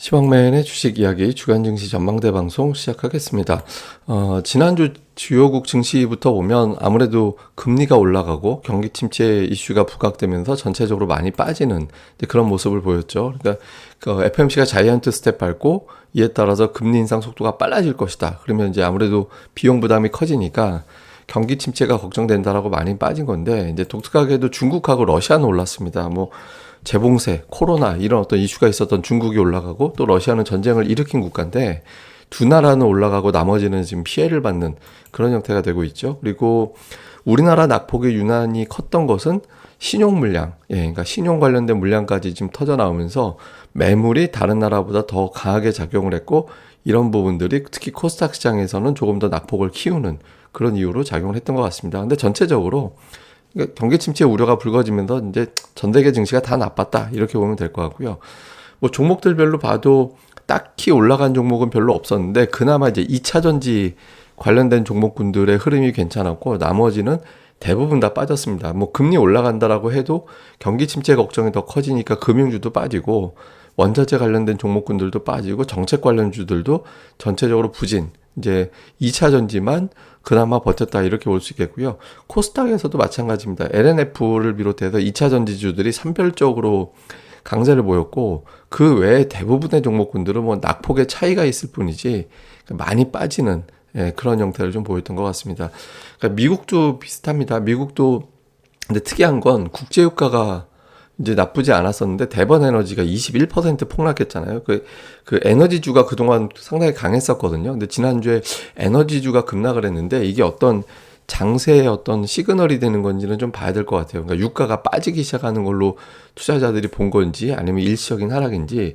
시황맨의 주식 이야기 주간 증시 전망대 방송 시작하겠습니다. 어, 지난주 주요국 증시부터 보면 아무래도 금리가 올라가고 경기 침체 이슈가 부각되면서 전체적으로 많이 빠지는 그런 모습을 보였죠. 그러니까 그 FMC가 자이언트 스텝 밟고 이에 따라서 금리 인상 속도가 빨라질 것이다. 그러면 이제 아무래도 비용 부담이 커지니까 경기 침체가 걱정된다라고 많이 빠진 건데 이제 독특하게도 중국하고 러시아는 올랐습니다. 뭐 재봉쇄, 코로나 이런 어떤 이슈가 있었던 중국이 올라가고 또 러시아는 전쟁을 일으킨 국가인데 두 나라는 올라가고 나머지는 지금 피해를 받는 그런 형태가 되고 있죠. 그리고 우리나라 낙폭이 유난히 컸던 것은 신용 물량, 예, 그러니까 신용 관련된 물량까지 지금 터져 나오면서 매물이 다른 나라보다 더 강하게 작용을 했고 이런 부분들이 특히 코스닥 시장에서는 조금 더 낙폭을 키우는 그런 이유로 작용을 했던 것 같습니다. 근데 전체적으로 그러니까 경기 침체 우려가 불거지면서 이제 전 세계 증시가 다 나빴다 이렇게 보면 될 것 같고요. 뭐 종목들별로 봐도 딱히 올라간 종목은 별로 없었는데 그나마 이제 2차 전지 관련된 종목군들의 흐름이 괜찮았고 나머지는 대부분 다 빠졌습니다. 뭐 금리 올라간다라고 해도 경기 침체 걱정이 더 커지니까 금융주도 빠지고 원자재 관련된 종목군들도 빠지고 정책 관련주들도 전체적으로 부진. 이제 2차 전지만 그나마 버텼다 이렇게 볼 수 있겠고요. 코스닥에서도 마찬가지입니다. LNF를 비롯해서 2차 전지주들이 산별적으로 강세를 보였고 그 외에 대부분의 종목군들은 뭐 낙폭의 차이가 있을 뿐이지 많이 빠지는 예, 그런 형태를 좀 보였던 것 같습니다. 그러니까 미국도 비슷합니다. 미국도 근데 특이한 건 국제유가가 이제 나쁘지 않았었는데 대번 에너지가 21% 폭락했잖아요. 그, 그 에너지주가 그동안 상당히 강했었거든요. 근데 지난주에 에너지주가 급락을 했는데 이게 어떤 장세의 어떤 시그널이 되는 건지는 좀 봐야 될 것 같아요. 그러니까 유가가 빠지기 시작하는 걸로 투자자들이 본 건지 아니면 일시적인 하락인지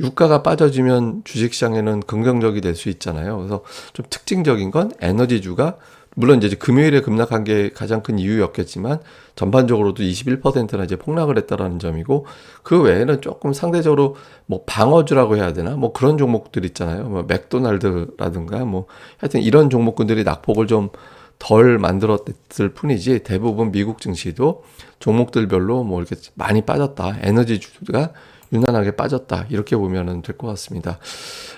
유가가 빠져지면 주식시장에는 긍정적이 될 수 있잖아요. 그래서 좀 특징적인 건 에너지주가 물론 이제 금요일에 급락한 게 가장 큰 이유였겠지만 전반적으로도 21%나 이제 폭락을 했다라는 점이고 그 외에는 조금 상대적으로 뭐 방어주라고 해야 되나 뭐 그런 종목들 있잖아요. 뭐 맥도날드라든가 뭐 하여튼 이런 종목군들이 낙폭을 좀 덜 만들었을 뿐이지 대부분 미국 증시도 종목들별로 뭐 이렇게 많이 빠졌다. 에너지 주가 유난하게 빠졌다. 이렇게 보면은 될 것 같습니다.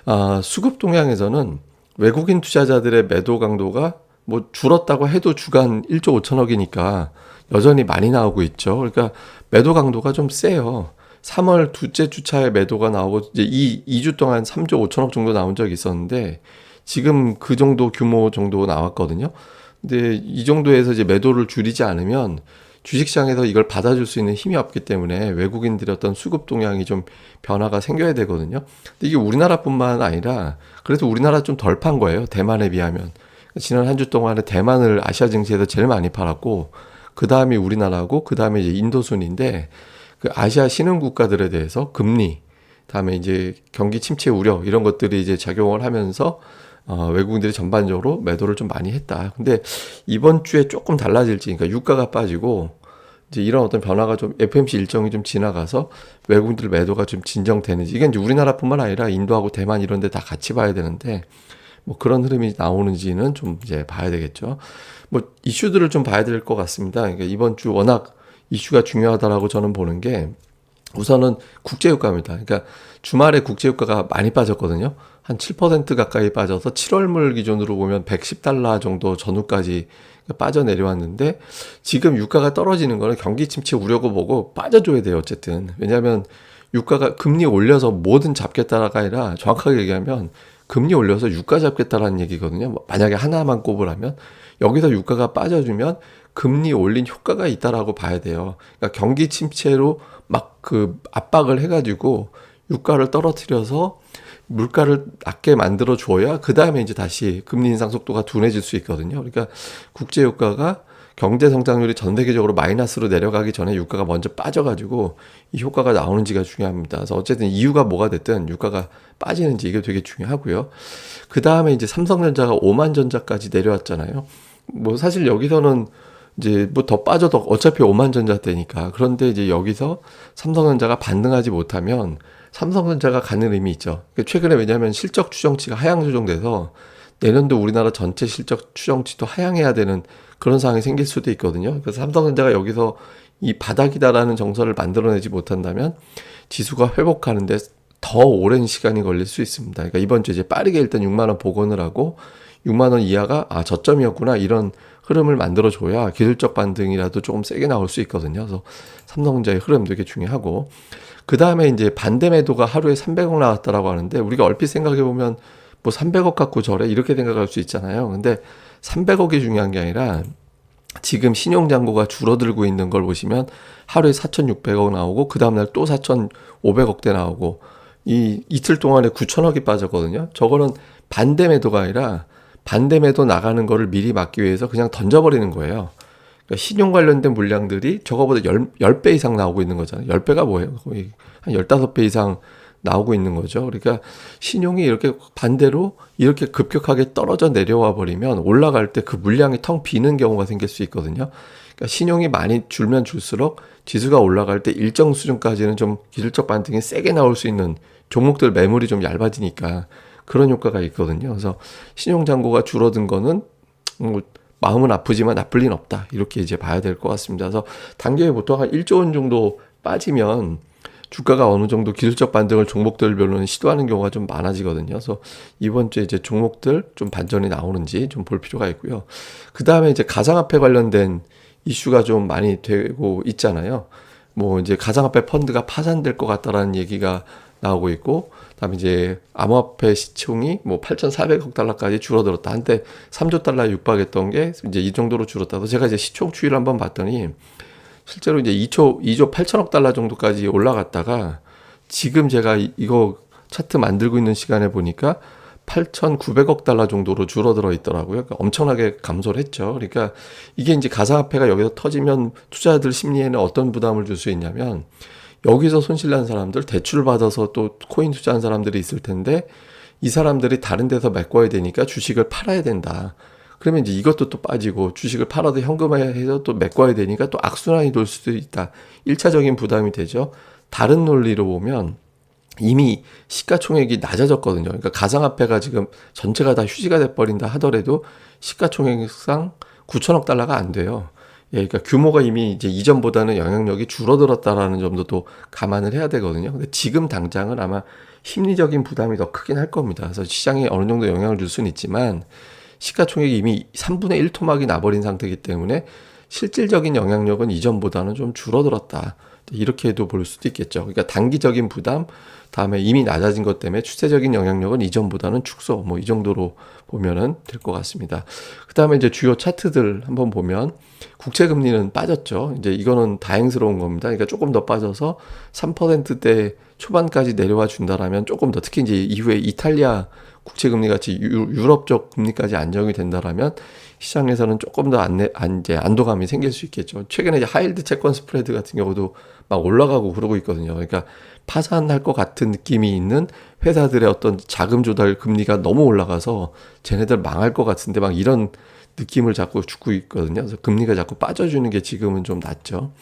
아, 수급 동향에서는 외국인 투자자들의 매도 강도가 뭐 줄었다고 해도 주간 1조 5천억이니까 여전히 많이 나오고 있죠. 그러니까 매도 강도가 좀 세요. 3월 둘째 주차에 매도가 나오고 이제 이 2주 동안 3조 5천억 정도 나온 적이 있었는데 지금 그 정도 규모 정도 나왔거든요. 근데 이 정도에서 이제 매도를 줄이지 않으면 주식시장에서 이걸 받아줄 수 있는 힘이 없기 때문에 외국인들의 어떤 수급 동향이 좀 변화가 생겨야 되거든요. 근데 이게 우리나라뿐만 아니라 그래도 우리나라 좀 덜 판 거예요. 대만에 비하면. 지난 한 주 동안에 대만을 아시아 증시에서 제일 많이 팔았고 그 다음이 우리나라고 그 다음에 이제 인도 순인데 그 아시아 신흥 국가들에 대해서 금리 다음에 이제 경기 침체 우려 이런 것들이 이제 작용을 하면서 어, 외국인들이 전반적으로 매도를 좀 많이 했다. 근데 이번 주에 조금 달라질지, 그러니까 유가가 빠지고 이제 이런 어떤 변화가 좀 FMC 일정이 좀 지나가서 외국인들 매도가 좀 진정되는지 이게 이제 우리나라뿐만 아니라 인도하고 대만 이런 데 다 같이 봐야 되는데 뭐 그런 흐름이 나오는지는 좀 이제 봐야 되겠죠. 뭐 이슈들을 좀 봐야 될 것 같습니다. 그러니까 이번 주 워낙 이슈가 중요하다라고 저는 보는 게 우선은 국제유가입니다. 그러니까 주말에 국제유가가 많이 빠졌거든요. 한 7% 가까이 빠져서 7월물 기준으로 보면 110달러 정도 전후까지 빠져내려왔는데 지금 유가가 떨어지는 거는 경기 침체 우려고 보고 빠져줘야 돼요. 어쨌든. 왜냐하면 유가가 금리 올려서 뭐든 잡겠다가 아니라 정확하게 얘기하면 금리 올려서 유가 잡겠다라는 얘기거든요. 뭐 만약에 하나만 꼽으라면 여기서 유가가 빠져주면 금리 올린 효과가 있다라고 봐야 돼요. 그러니까 경기 침체로 막 그 압박을 해가지고 유가를 떨어뜨려서 물가를 낮게 만들어 줘야 그 다음에 이제 다시 금리 인상 속도가 둔해질 수 있거든요. 그러니까 국제 유가가 경제 성장률이 전 세계적으로 마이너스로 내려가기 전에 유가가 먼저 빠져가지고 이 효과가 나오는지가 중요합니다. 그래서 어쨌든 이유가 뭐가 됐든 유가가 빠지는지 이게 되게 중요하고요. 그 다음에 이제 삼성전자가 5만 전자까지 내려왔잖아요. 뭐 사실 여기서는 이제 뭐 더 빠져도 어차피 5만 전자 때니까. 그런데 이제 여기서 삼성전자가 반등하지 못하면 삼성전자가 가는 의미 있죠. 그러니까 최근에 왜냐하면 실적 추정치가 하향 조정돼서 내년도 우리나라 전체 실적 추정치도 하향해야 되는 그런 상황이 생길 수도 있거든요. 그래서 삼성전자가 여기서 이 바닥이다라는 정서를 만들어내지 못한다면 지수가 회복하는데 더 오랜 시간이 걸릴 수 있습니다. 그러니까 이번 주에 이제 빠르게 일단 6만 원 복원을 하고 6만 원 이하가 아 저점이었구나 이런 흐름을 만들어 줘야 기술적 반등이라도 조금 세게 나올 수 있거든요. 그래서 삼성전자의 흐름 되게 중요하고 그 다음에 이제 반대 매도가 하루에 300억 나왔다라고 하는데 우리가 얼핏 생각해 보면 뭐 300억 갖고 저래 이렇게 생각할 수 있잖아요. 근데 300억이 중요한 게 아니라 지금 신용 잔고가 줄어들고 있는 걸 보시면 하루에 4,600억 나오고 그 다음 날 또 4,500억대 나오고 이 이틀 동안에 9천억이 빠졌거든요. 저거는 반대 매도가 아니라 반대 매도 나가는 거를 미리 막기 위해서 그냥 던져버리는 거예요. 그러니까 신용 관련된 물량들이 저거보다 10, 10배 이상 나오고 있는 거잖아요. 10배가 뭐예요? 거의 한 15배 이상 나오고 있는 거죠. 그러니까 신용이 이렇게 반대로 이렇게 급격하게 떨어져 내려와 버리면 올라갈 때 그 물량이 텅 비는 경우가 생길 수 있거든요. 그러니까 신용이 많이 줄면 줄수록 지수가 올라갈 때 일정 수준까지는 좀 기술적 반등이 세게 나올 수 있는 종목들 매물이 좀 얇아지니까 그런 효과가 있거든요. 그래서 신용 잔고가 줄어든 거는 뭐 마음은 아프지만 나쁠 리는 없다. 이렇게 이제 봐야 될 것 같습니다. 그래서 단계에 보통 한 1조 원 정도 빠지면 주가가 어느 정도 기술적 반등을 종목들별로는 시도하는 경우가 좀 많아지거든요. 그래서 이번 주에 이제 종목들 좀 반전이 나오는지 좀 볼 필요가 있고요. 그 다음에 이제 가상화폐 관련된 이슈가 좀 많이 되고 있잖아요. 뭐 이제 가상화폐 펀드가 파산될 것 같다라는 얘기가 나오고 있고, 다음에 이제 암호화폐 시총이 뭐 8,400억 달러까지 줄어들었다. 한때 3조 달러 육박했던 게 이제 이 정도로 줄었다. 제가 이제 시총 추이를 한번 봤더니 실제로 이제 2조 2조 8천억 달러 정도까지 올라갔다가 지금 제가 이거 차트 만들고 있는 시간에 보니까 8,900억 달러 정도로 줄어들어 있더라고요. 그러니까 엄청나게 감소를 했죠. 그러니까 이게 이제 가상화폐가 여기서 터지면 투자자들 심리에는 어떤 부담을 줄 수 있냐면 여기서 손실 난 사람들 대출 받아서 또 코인 투자한 사람들이 있을 텐데 이 사람들이 다른 데서 메꿔야 되니까 주식을 팔아야 된다. 그러면 이제 이것도 또 빠지고 주식을 팔아도 현금화해서 또 메꿔야 되니까 또 악순환이 돌 수도 있다. 1차적인 부담이 되죠. 다른 논리로 보면 이미 시가총액이 낮아졌거든요. 그러니까 가상화폐가 지금 전체가 다 휴지가 돼버린다 하더라도 시가총액상 9천억 달러가 안 돼요. 예, 그러니까 규모가 이미 이제 이전보다는 영향력이 줄어들었다라는 점도 또 감안을 해야 되거든요. 근데 지금 당장은 아마 심리적인 부담이 더 크긴 할 겁니다. 그래서 시장에 어느 정도 영향을 줄 수는 있지만 시가총액이 이미 3분의 1 토막이 나버린 상태이기 때문에 실질적인 영향력은 이전보다는 좀 줄어들었다. 이렇게도 볼 수도 있겠죠. 그러니까 단기적인 부담, 다음에 이미 낮아진 것 때문에 추세적인 영향력은 이전보다는 축소, 뭐 이 정도로 보면은 될 것 같습니다. 그 다음에 이제 주요 차트들 한번 보면 국채금리는 빠졌죠. 이제 이거는 다행스러운 겁니다. 그러니까 조금 더 빠져서 3%대 초반까지 내려와 준다라면 조금 더 특히 이제 이후에 이탈리아 국채 금리 같이 유럽적 금리까지 안정이 된다라면 시장에서는 조금 더 안내, 안, 이제 안도감이 생길 수 있겠죠. 최근에 이제 하일드 채권 스프레드 같은 경우도 막 올라가고 그러고 있거든요. 그러니까 파산할 것 같은 느낌이 있는 회사들의 어떤 자금 조달 금리가 너무 올라가서 쟤네들 망할 것 같은데 막 이런 느낌을 자꾸 주고 있거든요. 그래서 금리가 자꾸 빠져주는 게 지금은 좀 낫죠.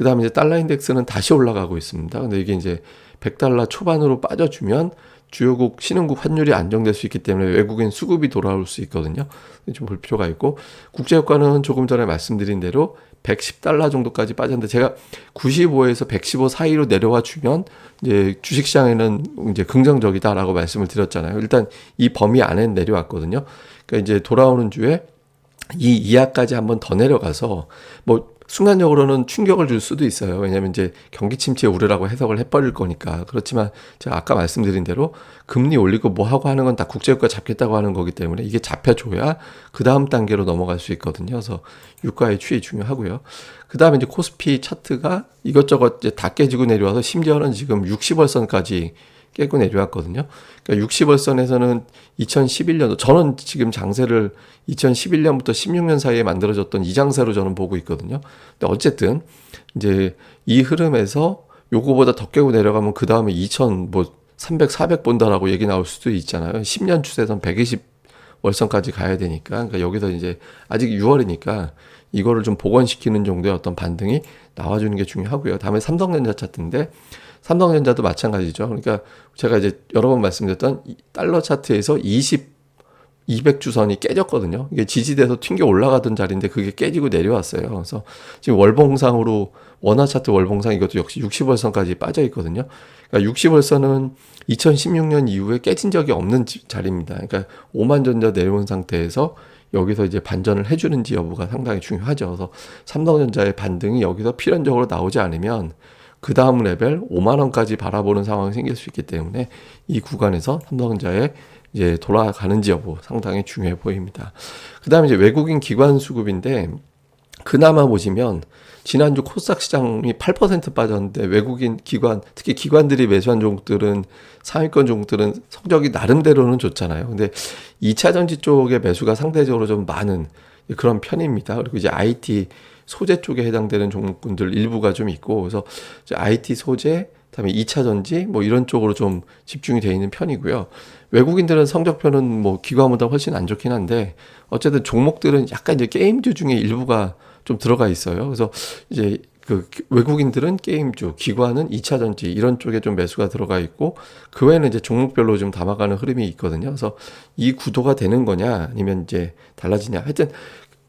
그 다음에 이제 달러 인덱스는 다시 올라가고 있습니다. 근데 이게 이제 100달러 초반으로 빠져주면 주요국 신흥국 환율이 안정될 수 있기 때문에 외국인 수급이 돌아올 수 있거든요. 좀 볼 필요가 있고 국제유가는 조금 전에 말씀드린 대로 110달러 정도까지 빠졌는데 제가 95에서 115 사이로 내려와 주면 이제 주식시장에는 이제 긍정적이다라고 말씀을 드렸잖아요. 일단 이 범위 안에 내려왔거든요. 그러니까 이제 돌아오는 주에 이 이하까지 한번 더 내려가서 뭐 순간적으로는 충격을 줄 수도 있어요. 왜냐하면 이제 경기 침체 우려라고 해석을 해버릴 거니까. 그렇지만 제가 아까 말씀드린 대로 금리 올리고 뭐 하고 하는 건 다 국제유가 잡겠다고 하는 거기 때문에 이게 잡혀줘야 그 다음 단계로 넘어갈 수 있거든요. 그래서 유가의 추이 중요하고요. 그 다음에 이제 코스피 차트가 이것저것 이제 다 깨지고 내려와서 심지어는 지금 60월선까지 깨고 내려왔거든요. 그러니까 60월선에서는 2011년도 저는 지금 장세를 2011년부터 16년 사이에 만들어졌던 이 장세로 저는 보고 있거든요. 근데 어쨌든 이제 이 흐름에서 요거보다 더 깨고 내려가면 그 다음에 2000 뭐 300, 400 본다라고 얘기 나올 수도 있잖아요. 10년 추세선 120 월선까지 가야 되니까. 그러니까 여기서 이제 아직 6월이니까 이거를 좀 복원시키는 정도의 어떤 반등이 나와주는 게 중요하고요. 다음에 삼성전자 차트인데 삼성전자도 마찬가지죠. 그러니까 제가 이제 여러 번 말씀드렸던 달러 차트에서 20 200주선이 깨졌거든요. 이게 지지대에서 튕겨 올라가던 자리인데 그게 깨지고 내려왔어요. 그래서 지금 월봉상으로 원화 차트 월봉상 이것도 역시 60월선까지 빠져 있거든요. 그러니까 60월선은 2016년 이후에 깨진 적이 없는 자리입니다. 그러니까 5만 전자 내려온 상태에서 여기서 이제 반전을 해주는지 여부가 상당히 중요하죠. 그래서 삼성전자의 반등이 여기서 필연적으로 나오지 않으면 그 다음 레벨 5만 원까지 바라보는 상황이 생길 수 있기 때문에 이 구간에서 삼성전자의 이제 돌아가는지 여부 상당히 중요해 보입니다. 그 다음에 이제 외국인 기관 수급인데 그나마 보시면 지난주 코스닥 시장이 8% 빠졌는데 외국인 기관 특히 기관들이 매수한 종목들은 상위권 종목들은 성적이 나름대로는 좋잖아요. 근데 2차 전지 쪽의 매수가 상대적으로 좀 많은 그런 편입니다. 그리고 이제 IT 소재 쪽에 해당되는 종목군들 일부가 좀 있고 그래서 IT 소재 그다음에 2차 전지 뭐 이런 쪽으로 좀 집중이 되어 있는 편이고요. 외국인들은 성적표는 뭐 기관보다 훨씬 안 좋긴 한데 어쨌든 종목들은 약간 이제 게임주 중에 일부가 좀 들어가 있어요. 그래서 이제 그 외국인들은 게임주, 기관은 2차 전지 이런 쪽에 좀 매수가 들어가 있고 그 외에는 이제 종목별로 좀 담아가는 흐름이 있거든요. 그래서 이 구도가 되는 거냐 아니면 이제 달라지냐. 하여튼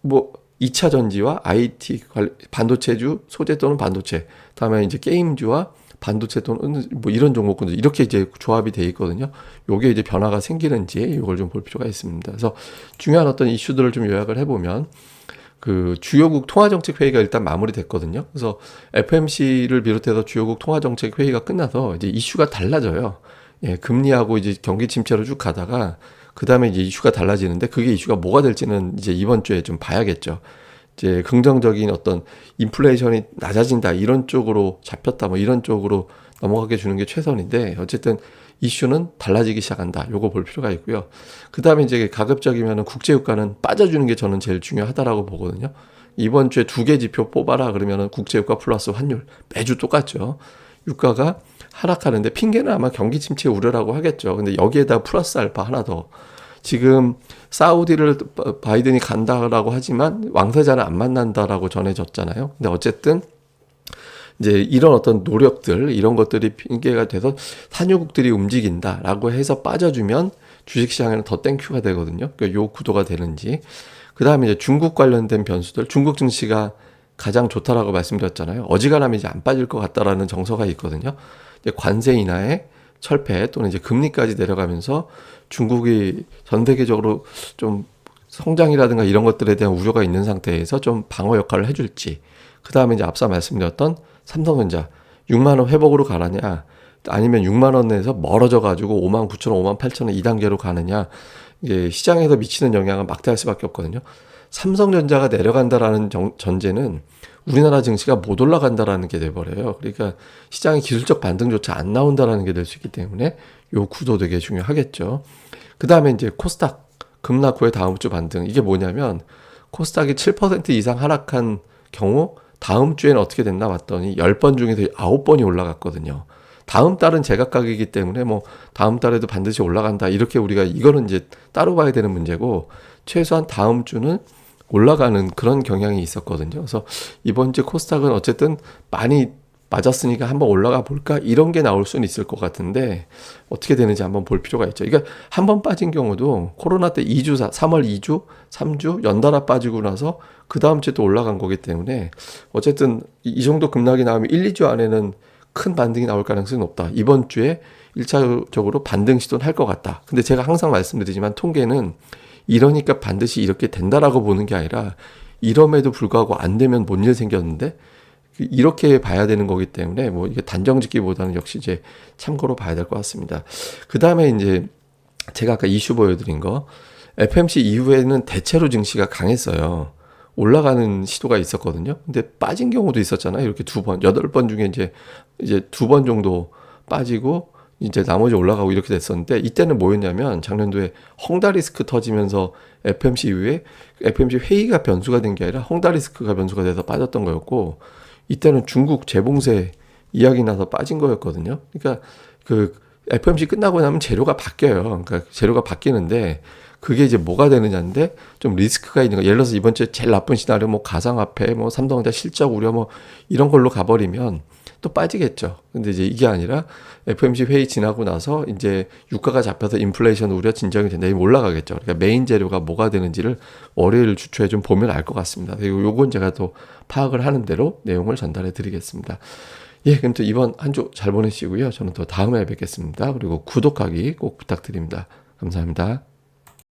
뭐 2차 전지와 IT 반도체주 소재 또는 반도체 다음에 이제 게임주와 반도체 또는 뭐 이런 종목군들 이렇게 이제 조합이 돼 있거든요. 요게 이제 변화가 생기는지 이걸 좀 볼 필요가 있습니다. 그래서 중요한 어떤 이슈들을 좀 요약을 해보면 그 주요국 통화정책 회의가 일단 마무리됐거든요. 그래서 FMC를 비롯해서 주요국 통화정책 회의가 끝나서 이제 이슈가 달라져요. 예, 금리하고 이제 경기 침체로 쭉 가다가 그 다음에 이제 이슈가 달라지는데 그게 이슈가 뭐가 될지는 이제 이번 주에 좀 봐야겠죠. 이제 긍정적인 어떤 인플레이션이 낮아진다 이런 쪽으로 잡혔다 뭐 이런 쪽으로 넘어가게 주는 게 최선인데 어쨌든 이슈는 달라지기 시작한다. 요거 볼 필요가 있고요. 그 다음에 이제 가급적이면 국제 유가는 빠져주는 게 저는 제일 중요하다라고 보거든요. 이번 주에 두 개 지표 뽑아라 그러면은 국제 유가 플러스 환율 매주 똑같죠. 유가가 하락하는데 핑계는 아마 경기 침체 우려라고 하겠죠. 근데 여기에다 플러스 알파 하나 더. 지금 사우디를 바이든이 간다라고 하지만 왕세자는 안 만난다라고 전해졌잖아요. 근데 어쨌든 이제 이런 어떤 노력들 이런 것들이 핑계가 돼서 산유국들이 움직인다라고 해서 빠져주면 주식시장에는 더 땡큐가 되거든요. 그러니까 요 구도가 되는지 그 다음에 이제 중국 관련된 변수들 중국 증시가 가장 좋다라고 말씀드렸잖아요. 어지간하면 이제 안 빠질 것 같다라는 정서가 있거든요. 관세 인하에 철폐 또는 이제 금리까지 내려가면서 중국이 전 세계적으로 좀 성장이라든가 이런 것들에 대한 우려가 있는 상태에서 좀 방어 역할을 해줄지 그 다음에 이제 앞서 말씀드렸던 삼성전자 6만 원 회복으로 가느냐 아니면 6만 원에서 멀어져 가지고 5만 9천 원, 5만 8천 원 2단계로 가느냐 이제 시장에서 미치는 영향은 막대할 수밖에 없거든요. 삼성전자가 내려간다라는 정, 전제는 우리나라 증시가 못 올라간다라는 게 돼버려요. 그러니까 시장의 기술적 반등조차 안 나온다라는 게 될 수 있기 때문에 요 구도 되게 중요하겠죠. 그 다음에 이제 코스닥 급락 후에 다음 주 반등 이게 뭐냐면 코스닥이 7% 이상 하락한 경우 다음 주에는 어떻게 됐나 봤더니 10번 중에서 9번이 올라갔거든요. 다음 달은 제각각이기 때문에 뭐 다음 달에도 반드시 올라간다. 이렇게 우리가 이거는 이제 따로 봐야 되는 문제고 최소한 다음 주는 올라가는 그런 경향이 있었거든요. 그래서 이번 주 코스닥은 어쨌든 많이 맞았으니까 한번 올라가 볼까 이런 게 나올 수는 있을 것 같은데 어떻게 되는지 한번 볼 필요가 있죠. 그러니까 한 번 빠진 경우도 코로나 때 2주 3월 2주, 3주 연달아 빠지고 나서 그 다음 주에 또 올라간 거기 때문에 어쨌든 이 정도 급락이 나오면 1, 2주 안에는 큰 반등이 나올 가능성이 높다. 이번 주에 1차적으로 반등 시도는 할 것 같다. 근데 제가 항상 말씀드리지만 통계는 이러니까 반드시 이렇게 된다라고 보는 게 아니라 이럼에도 불구하고 안 되면 뭔 일 생겼는데 이렇게 봐야 되는 거기 때문에 뭐 이게 단정 짓기보다는 역시 이제 참고로 봐야 될 것 같습니다. 그 다음에 이제 제가 아까 이슈 보여드린 거 FMC 이후에는 대체로 증시가 강했어요. 올라가는 시도가 있었거든요. 근데 빠진 경우도 있었잖아요. 이렇게 두 번, 여덟 번 중에 이제 이제 두 번 정도 빠지고 이제 나머지 올라가고 이렇게 됐었는데 이때는 뭐였냐면 작년도에 헝다 리스크 터지면서 FMC 이후에 FMC 회의가 변수가 된 게 아니라 헝다 리스크가 변수가 돼서 빠졌던 거였고 이때는 중국 재봉쇄 이야기 나서 빠진 거였거든요. 그러니까 그 FMC 끝나고 나면 재료가 바뀌어요. 그러니까 재료가 바뀌는데 그게 이제 뭐가 되느냐인데 좀 리스크가 있는 거. 예를 들어서 이번 주에 제일 나쁜 시나리오 뭐 가상화폐, 뭐 삼성전자 실적 우려 뭐 이런 걸로 가버리면 또 빠지겠죠. 근데 이제 이게 아니라 FMC 회의 지나고 나서 이제 유가가 잡혀서 인플레이션 우려 진정이 된다. 이면 올라가겠죠. 그러니까 메인 재료가 뭐가 되는지를 월요일 주초에 좀 보면 알 것 같습니다. 그리고 요건 제가 또 파악을 하는 대로 내용을 전달해 드리겠습니다. 예, 그럼 또 이번 한 주 잘 보내시고요. 저는 또 다음에 뵙겠습니다. 그리고 구독하기 꼭 부탁드립니다. 감사합니다.